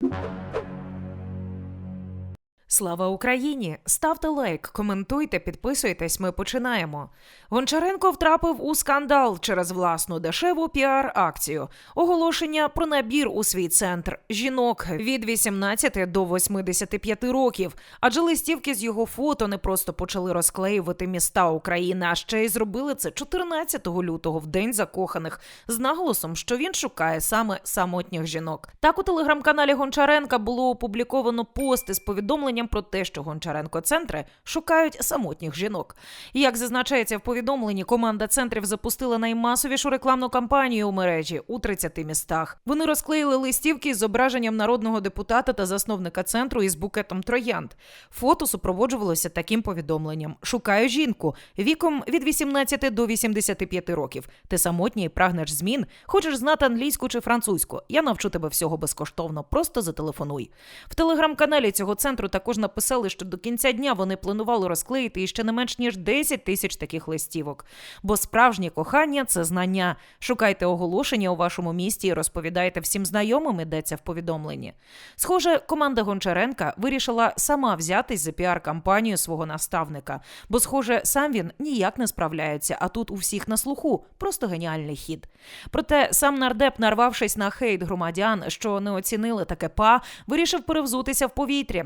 you Слава Україні! Ставте лайк, коментуйте, підписуйтесь. Ми починаємо. Гончаренко втрапив у скандал через власну дешеву піар-акцію. Оголошення про набір у свій центр жінок від 18 до 85 років. Адже листівки з його фото не просто почали розклеювати міста України, а ще й зробили це 14 лютого, в день закоханих, з наголосом, що він шукає саме самотніх жінок. Так у телеграм-каналі Гончаренка було опубліковано пости з повідомленням про те, що Гончаренко центри шукають самотніх жінок. Як зазначається в повідомленні, команда центрів запустила наймасовішу рекламну кампанію у мережі у 30 містах. Вони розклеїли листівки з зображенням народного депутата та засновника центру із букетом троянд. Фото супроводжувалося таким повідомленням: Шукаю жінку віком від 18 до 85 років. Ти самотній прагнеш змін. Хочеш знати англійську чи французьку? Я навчу тебе всього безкоштовно. Просто зателефонуй. В телеграм-каналі цього центру також написали, що до кінця дня вони планували розклеїти іще не менш ніж 10 тисяч таких листівок. Бо справжнє кохання це знання. Шукайте оголошення у вашому місті і розповідайте всім знайомим, йдеться в повідомленні. Схоже, команда Гончаренка вирішила сама взятись за піар-кампанію свого наставника, бо, схоже, сам він ніяк не справляється, а тут у всіх на слуху. Просто геніальний хід. Проте сам нардеп, нарвавшись на хейт громадян, що не оцінили таке па, вирішив перевзутися в повітря,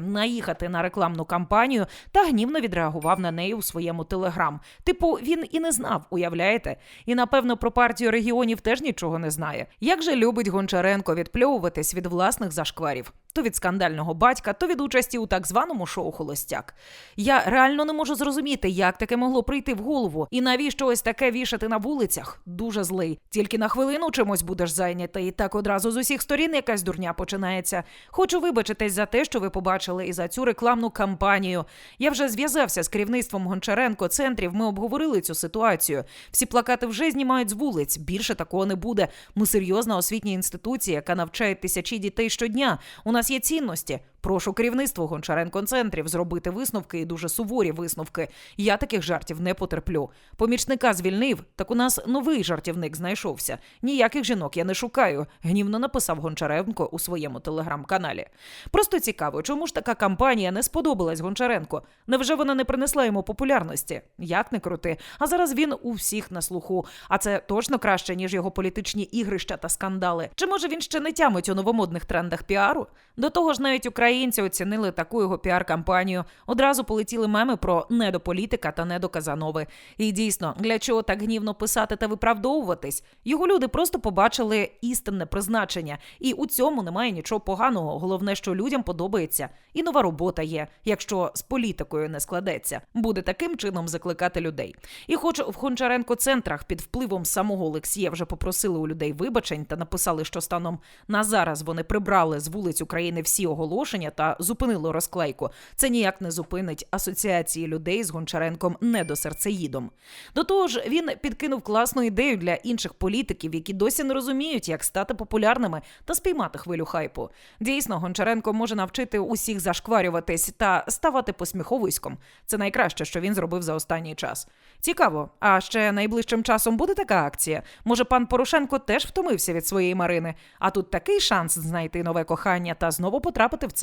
наїхати на рекламну кампанію та гнівно відреагував на неї у своєму телеграм. Типу, він і не знав, уявляєте? І напевно про партію регіонів теж нічого не знає. Як же любить Гончаренко відпльовуватись від власних зашкварів? То від скандального батька, то від участі у так званому шоу Холостяк. Я реально не можу зрозуміти, як таке могло прийти в голову, і навіщо ось таке вішати на вулицях. Дуже злий. Тільки на хвилину чимось будеш зайнятий. Так одразу з усіх сторін якась дурня починається. Хочу вибачитись за те, що ви побачили, і за цю рекламну кампанію. Я вже зв'язався з керівництвом Гончаренко центрів. Ми обговорили цю ситуацію. Всі плакати вже знімають з вулиць. Більше такого не буде. Ми серйозна освітня інституція, яка навчає тисячі дітей щодня. У нас є цінності. Прошу керівництво Гончаренко центрів зробити висновки і дуже суворі висновки. Я таких жартів не потерплю. Помічника звільнив, так у нас новий жартівник знайшовся. Ніяких жінок я не шукаю. Гнівно написав Гончаренко у своєму телеграм-каналі. Просто цікаво, чому ж така кампанія не сподобалась Гончаренко? Невже вона не принесла йому популярності? Як не крути? А зараз він у всіх на слуху. А це точно краще, ніж його політичні ігрища та скандали. Чи може він ще не тямить у новомодних трендах піару? До того ж, навіть українці оцінили таку його піар-кампанію. Одразу полетіли меми про не до політика та не до Казанови. І дійсно, для чого так гнівно писати та виправдовуватись? Його люди просто побачили істинне призначення, і у цьому немає нічого поганого. Головне, що людям подобається, і нова робота є, якщо з політикою не складеться, буде таким чином закликати людей. І хоч в Гончаренко центрах під впливом самого Олексія вже попросили у людей вибачень та написали, що станом на зараз вони прибрали з вулиць України всі оголошення та зупинили розклейку. Це ніяк не зупинить асоціації людей з Гончаренком недосерцеїдом. До того ж, він підкинув класну ідею для інших політиків, які досі не розуміють, як стати популярними та спіймати хвилю хайпу. Дійсно, Гончаренко може навчити усіх зашкварюватись та ставати посміховиськом. Це найкраще, що він зробив за останній час. Цікаво, а ще найближчим часом буде така акція. Може, пан Порошенко теж втомився від своєї Марини, а тут такий шанс знайти нове кохання та знову потрапити в